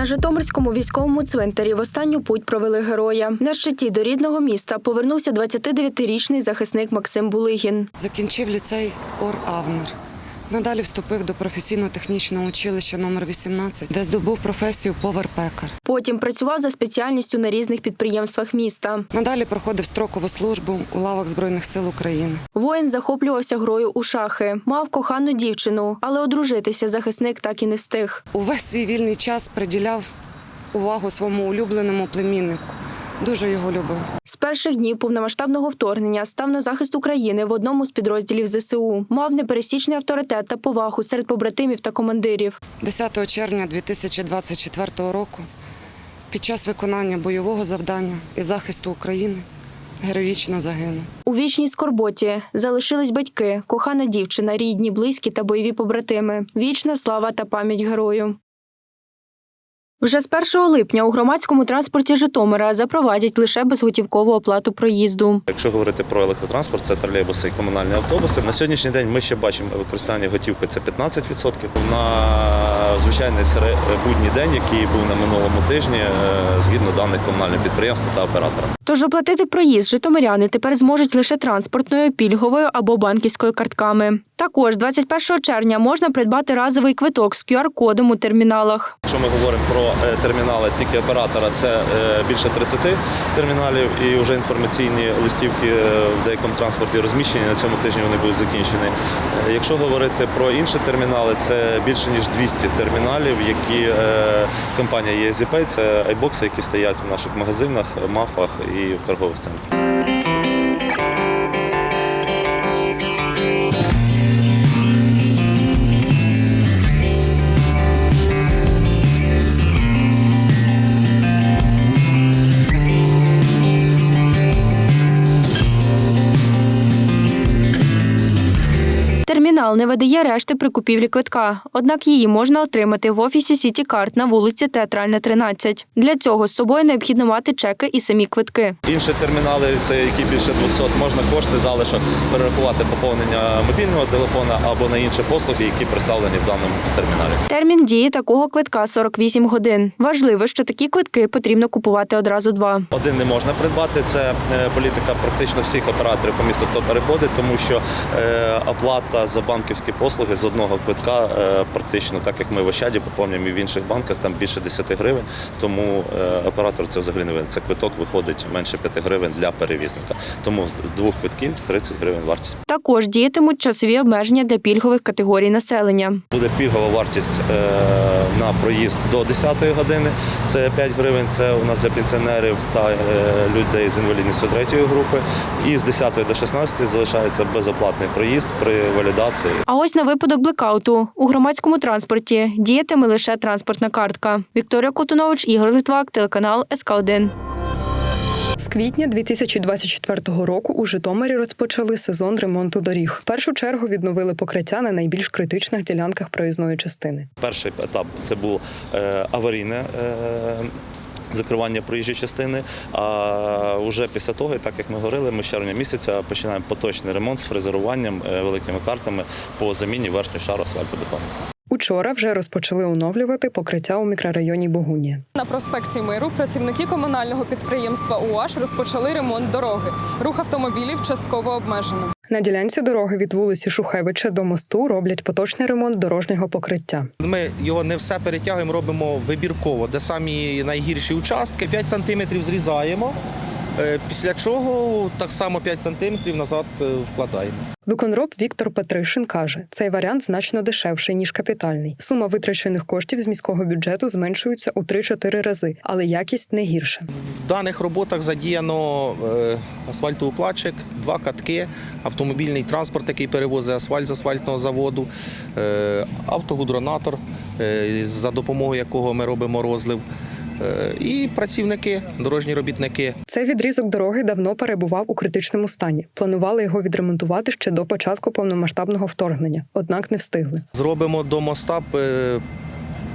На Житомирському військовому цвинтарі в останню путь провели героя. На щиті до рідного міста повернувся 29-річний захисник Максим Булигін. Закінчив ліцей Ор Авнер. Надалі вступив до професійно-технічного училища номер 18, де здобув професію повар-пекар. Потім працював за спеціальністю на різних підприємствах міста. Надалі проходив строкову службу у лавах Збройних сил України. Воїн захоплювався грою у шахи, мав кохану дівчину, але одружитися захисник так і не встиг. Увесь свій вільний час приділяв увагу своєму улюбленому племіннику. Дуже його любив. З перших днів повномасштабного вторгнення став на захист України в одному з підрозділів ЗСУ. Мав непересічний авторитет та повагу серед побратимів та командирів. 10 червня 2024 року під час виконання бойового завдання і захисту України героїчно загинув. У вічній скорботі залишились батьки, кохана дівчина, рідні, близькі та бойові побратими. Вічна слава та пам'ять герою. Вже з 1 липня у громадському транспорті Житомира запровадять лише безготівкову оплату проїзду. Якщо говорити про електротранспорт, це тролейбуси і комунальні автобуси. На сьогоднішній день ми ще бачимо використання готівки це 15%. На звичайний будній день, який був на минулому тижні, е, згідно даних комунального підприємства та оператора. Тож оплатити проїзд житомиряни тепер зможуть лише транспортною, пільговою або банківською картками. Також 21 червня можна придбати разовий квиток з QR-кодом у терміналах. Якщо ми говоримо про е, термінали тільки оператора, це е, більше 30 терміналів і вже інформаційні листівки е, в деякому транспорті розміщені. На цьому тижні вони будуть закінчені. Якщо говорити про інші термінали, це більше ніж 200 терміналів, які компанія EasyPay, це айбокси, які стоять в наших магазинах, мафах і в торгових центрах. Не видає решти при купівлі квитка, однак її можна отримати в офісі Сіті Карт на вулиці Театральна, 13. Для цього з собою необхідно мати чеки і самі квитки. Інші термінали, це які більше 200, можна кошти залишок перерахувати поповнення мобільного телефона або на інші послуги, які представлені в даному терміналі. Термін дії такого квитка 48 годин. Важливо, що такі квитки потрібно купувати одразу два. Один не можна придбати. Це е, політика практично всіх операторів по місту, хто переходить, тому що е, оплата за банківські послуги з одного квитка е, практично, так як ми в Ощаді поповнюємо і в інших банках, там більше 10 гривень. Тому е, оператор це взагалі не винен. Це квиток виходить менше 5 гривень для перевізника. Тому з двох квитків 30 гривень вартість. Також діятимуть часові обмеження для пільгових категорій населення. Буде пільгова вартість е, на проїзд до 10 години. Це 5 гривень. Це у нас для пенсіонерів та людей з інвалідністю третьої групи. І з 10 до 16 залишається безоплатний проїзд при валідації. А ось на випадок блекауту у громадському транспорті діятиме лише транспортна картка. Вікторія Котунович, Ігор Литвак, телеканал СК 1 З квітня 2024 року у Житомирі розпочали сезон ремонту доріг. В першу чергу відновили покриття на найбільш критичних ділянках проїзної частини. Перший етап це був е, аварійне. Закривання проїжджої частини. А вже після того, так як ми говорили, ми з червня місяця починаємо поточний ремонт з фрезеруванням е, великими картами по заміні верхнього шару асфальтобетону. Учора вже розпочали оновлювати покриття у мікрорайоні Богунія. На проспекті Миру працівники комунального підприємства УАЖ розпочали ремонт дороги. Рух автомобілів частково обмежено. На ділянці дороги від вулиці Шухевича до мосту роблять поточний ремонт дорожнього покриття. Ми його не все перетягуємо, робимо вибірково, де самі найгірші участки. 5 сантиметрів зрізаємо, після чого так само 5 сантиметрів назад е, вкладаємо. Виконроб Віктор Петришин каже, цей варіант значно дешевший ніж капітальний. Сума витрачених коштів з міського бюджету зменшується у 3-4 рази, але якість не гірша. В даних роботах задіяно е, асфальтоукладчик, два катки, автомобільний транспорт, який перевозить асфальт з асфальтного заводу, е, автогудронатор, е, за допомогою якого ми робимо розлив. Е, І працівники, дорожні робітники. Цей відрізок дороги давно перебував у критичному стані. Планували його відремонтувати ще до початку повномасштабного вторгнення, однак не встигли. Зробимо до моста е,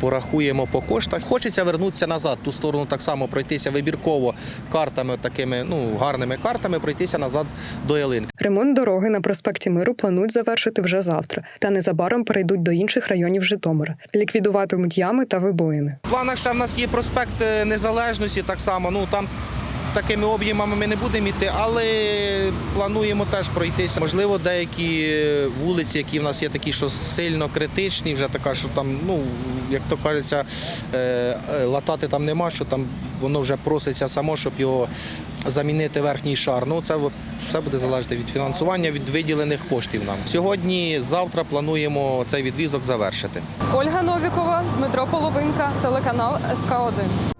порахуємо по коштах. Хочеться вернутися назад, ту сторону так само пройтися вибірково картами, такими ну гарними картами, пройтися назад до ялинки. Ремонт дороги на проспекті Миру планують завершити вже завтра, та незабаром перейдуть до інших районів Житомира. Ліквідуватимуть ями та вибоїни. В планах ще в нас є проспект е, Незалежності, так само. Ну там такими об'ємами ми не будемо йти, але плануємо теж пройтися. Можливо, деякі вулиці, які в нас є такі, що сильно критичні, вже така, що там, ну як то кажеться, е, е, латати там нема, що там воно вже проситься само, щоб його замінити верхній шар. Ну це все буде залежати від фінансування, від виділених коштів нам. Сьогодні, завтра плануємо цей відрізок завершити. Ольга Новікова, Дмитро Половинка, телеканал СК 1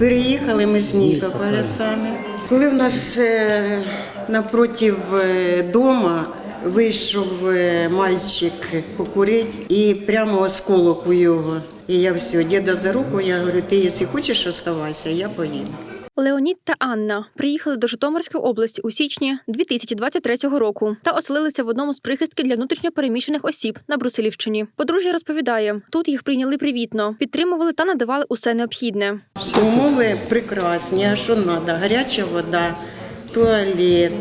Переїхали ми з Нікополя самі. Коли в нас напроти напротив е, дома вийшов е, мальчик покурити і прямо осколок у його. І я все, діда за руку, я говорю, ти якщо хочеш оставайся, я поїду. Леонід та Анна приїхали до Житомирської області у січні 2023 року та оселилися в одному з прихистків для внутрішньопереміщених осіб на Брусилівщині. Подружжя розповідає, тут їх прийняли привітно, підтримували та надавали усе необхідне. Умови прекрасні, а що треба? Гаряча вода, туалет,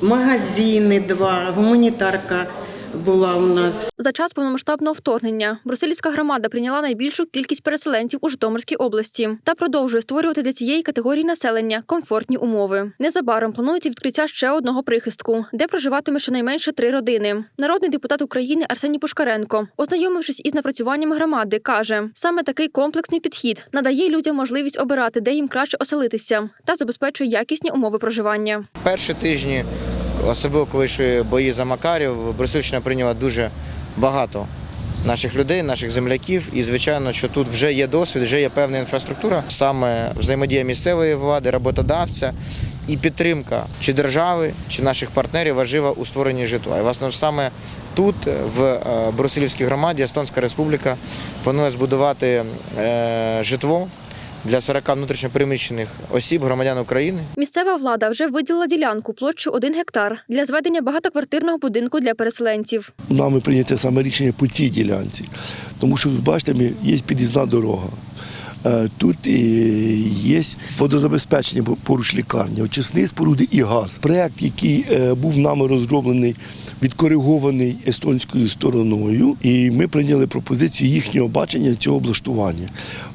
магазини два, гуманітарка була у нас. За час повномасштабного вторгнення Брусилівська громада прийняла найбільшу кількість переселенців у Житомирській області та продовжує створювати для цієї категорії населення комфортні умови. Незабаром планується відкриття ще одного прихистку, де проживатиме щонайменше три родини. Народний депутат України Арсеній Пушкаренко, ознайомившись із напрацюванням громади, каже: саме такий комплексний підхід надає людям можливість обирати, де їм краще оселитися, та забезпечує якісні умови проживання. перші тижні, особливо коли йшли бої за Макарів, Брусильщина прийняла дуже багато наших людей, наших земляків. І звичайно, що тут вже є досвід, вже є певна інфраструктура, саме взаємодія місцевої влади, роботодавця і підтримка чи держави, чи наших партнерів важлива у створенні житла. І власне саме тут, в е, Брусилівській громаді, Естонська Республіка планує збудувати е, житло для 40 внутрішньопереміщених осіб, громадян України. Місцева влада вже виділила ділянку площу 1 гектар для зведення багатоквартирного будинку для переселенців. нами прийняте саме рішення по цій ділянці. Тому що бачите, ми- є під'їзна дорога. Е, Тут є водозабезпечення поруч лікарні, очисні споруди і газ. Проект, який е, був нами розроблений, відкоригований естонською стороною, і ми прийняли пропозицію їхнього бачення цього облаштування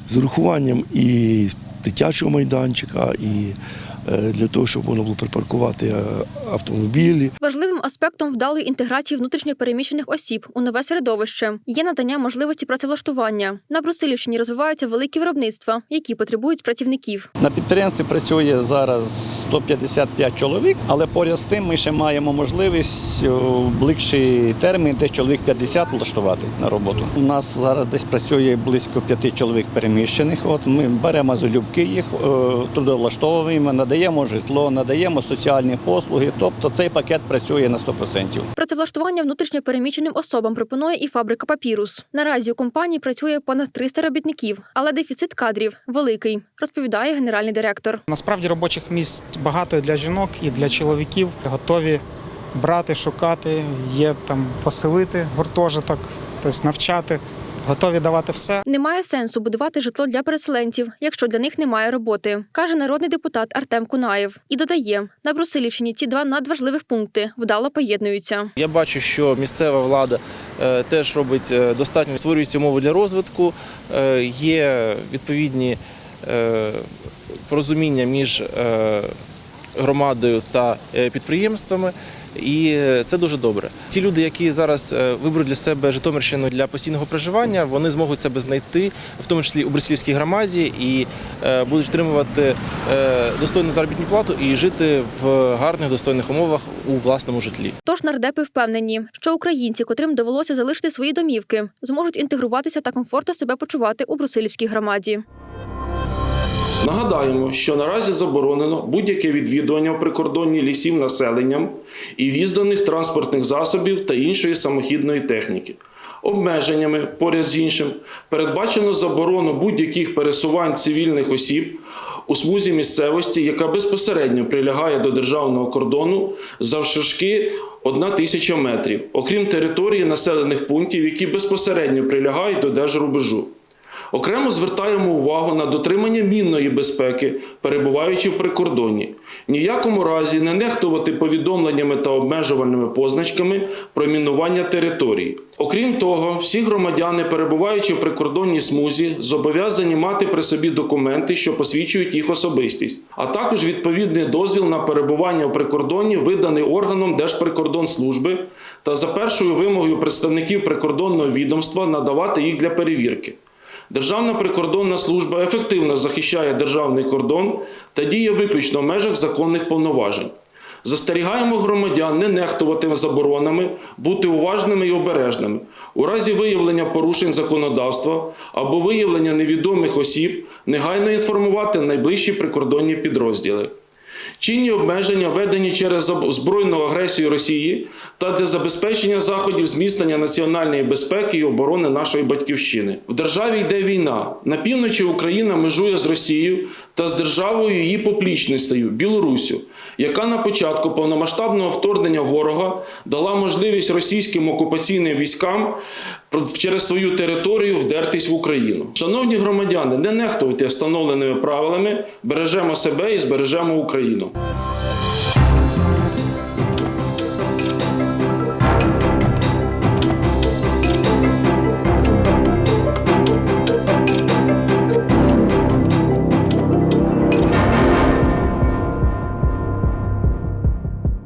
з урахуванням і дитячого майданчика, і е, для того, щоб можна було припаркувати е, автомобілі. Важливим аспектом вдалої інтеграції внутрішньопереміщених осіб у нове середовище є надання можливості працевлаштування. На Брусилівщині розвиваються великі виробництва, які потребують працівників. На підприємстві працює зараз 155 чоловік, але поряд з тим ми ще маємо можливість у ближчий термін десь чоловік 50 влаштувати на роботу. У нас зараз десь працює близько п'яти чоловік переміщених. От ми беремо залюбки їх, е, трудовлаштовуємо, надаємо житло, надаємо соціальні послуги. Тобто цей пакет працює на 100%. Працевлаштування внутрішньопереміщеним особам пропонує і фабрика Папірус. Наразі у компанії працює понад 300 робітників, але дефіцит кадрів великий, розповідає генеральний директор. Насправді робочих місць багато і для жінок, і для чоловіків. Готові брати, шукати, є там поселити гуртожиток, тобто навчати, готові давати все. Немає сенсу будувати житло для переселенців, якщо для них немає роботи, каже народний депутат Артем Кунаєв. І додає, на Брусилівщині ці два надважливих пункти вдало поєднуються. Я бачу, що місцева влада е, теж робить е, достатньо, створюються умови для розвитку, е, є відповідні порозуміння між громадою та підприємствами. І е, це дуже добре. Ті люди, які зараз е, виберуть для себе Житомирщину для постійного проживання, вони зможуть себе знайти, в тому числі у Брусилівській громаді, і е, будуть отримувати достойну заробітну плату і жити в гарних достойних умовах у власному житлі. Тож нардепи впевнені, що українці, котрим довелося залишити свої домівки, зможуть інтегруватися та комфортно себе почувати у Брусилівській громаді. Нагадаємо, що наразі заборонено будь-яке відвідування в прикордонні лісів населенням і в'їзд транспортних засобів та іншої самохідної техніки. Обмеженнями, поряд з іншим, передбачено заборону будь-яких пересувань цивільних осіб у смузі місцевості, яка безпосередньо прилягає до державного кордону завширшки 1 тисяча метрів, окрім території населених пунктів, які безпосередньо прилягають до держрубежу. Окремо звертаємо увагу на дотримання мінної безпеки, перебуваючи в прикордонні. Ніякому разі не нехтувати повідомленнями та обмежувальними позначками про мінування території. Окрім того, всі громадяни, перебуваючи в прикордонній смузі, зобов'язані мати при собі документи, що посвідчують їх особистість, а також відповідний дозвіл на перебування в прикордонні, виданий органом Держприкордонслужби, та за першою вимогою представників прикордонного відомства надавати їх для перевірки. Державна прикордонна служба ефективно захищає державний кордон та діє виключно в межах законних повноважень. Застерігаємо громадян не нехтувати заборонами, бути уважними і обережними. У разі виявлення порушень законодавства або виявлення невідомих осіб негайно інформувати найближчі прикордонні підрозділи. Чинні обмеження введені через збройну агресію Росії та для забезпечення заходів зміцнення національної безпеки і оборони нашої батьківщини. В державі йде війна. На півночі Україна межує з Росією та з державою її поплічністю Білоруссю, яка на початку повномасштабного вторгнення ворога дала можливість російським окупаційним військам через свою територію вдертись в Україну. Шановні громадяни, не нехтуйте встановленими правилами, бережемо себе і збережемо Україну.